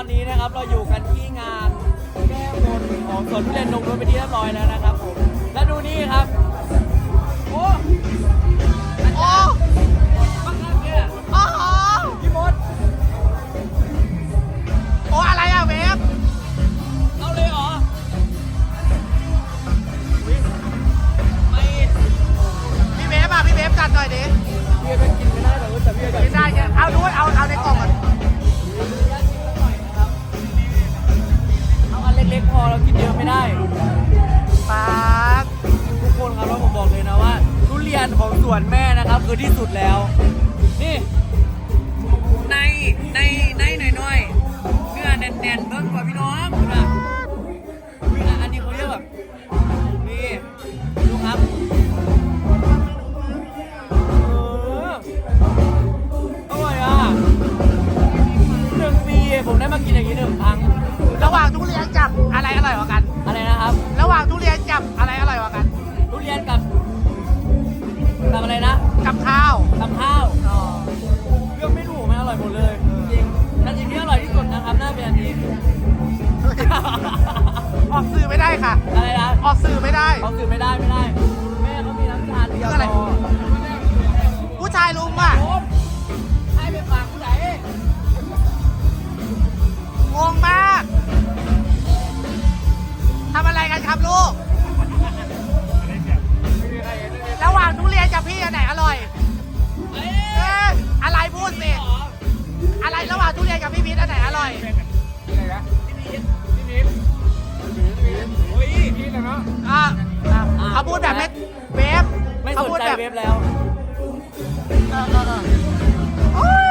อนนี้นะครับเราอยู่กันที่งานแก้บนของสวนทุเรียนนงนุนไปที่เรียบร้อยแล้วนะครับ ของสวนแม่นะครับ คือที่สุดแล้ว นี่ ในในในหน่อยหน่อยๆเนื้อแน่นๆเบิ้งกว่าพี่น้องคุณอะอุ๊ยอันนี้เขาเรียกแบบนี่ดูครับเอออร่อยอะหนึ่งปีผมได้มากินอย่างนี้หนึ่งครั้งระหว่างทุเรียนกับอะไรอร่อยกว่ากัน อะไรนะครับ ระหว่างทุเรียนกับอะไรอร่อยกว่ากันทุเรียน ไม่ได้ เขาสื่อไม่ได้ไม่ได้ แม่เขามีน้ำตาลเดียวคืออะไร พอ ผู้ชายลุมอะโอ้มให้ไปฝากผู้ใหญ่งงมาก ทำอะไรกันครับลูก ระหว่างทุเรียนกับพี่อันไหนอร่อย เอ้ยเอ๊ะอะไรพูดสิเหรออะไรระหว่างทุเรียนกับพี่พีทอันไหนอร่อยโเขาพูดแบบไม่เวฟไม่สเขานพูดใจแบบเว็บแล้ว เออเออเออโอ้ย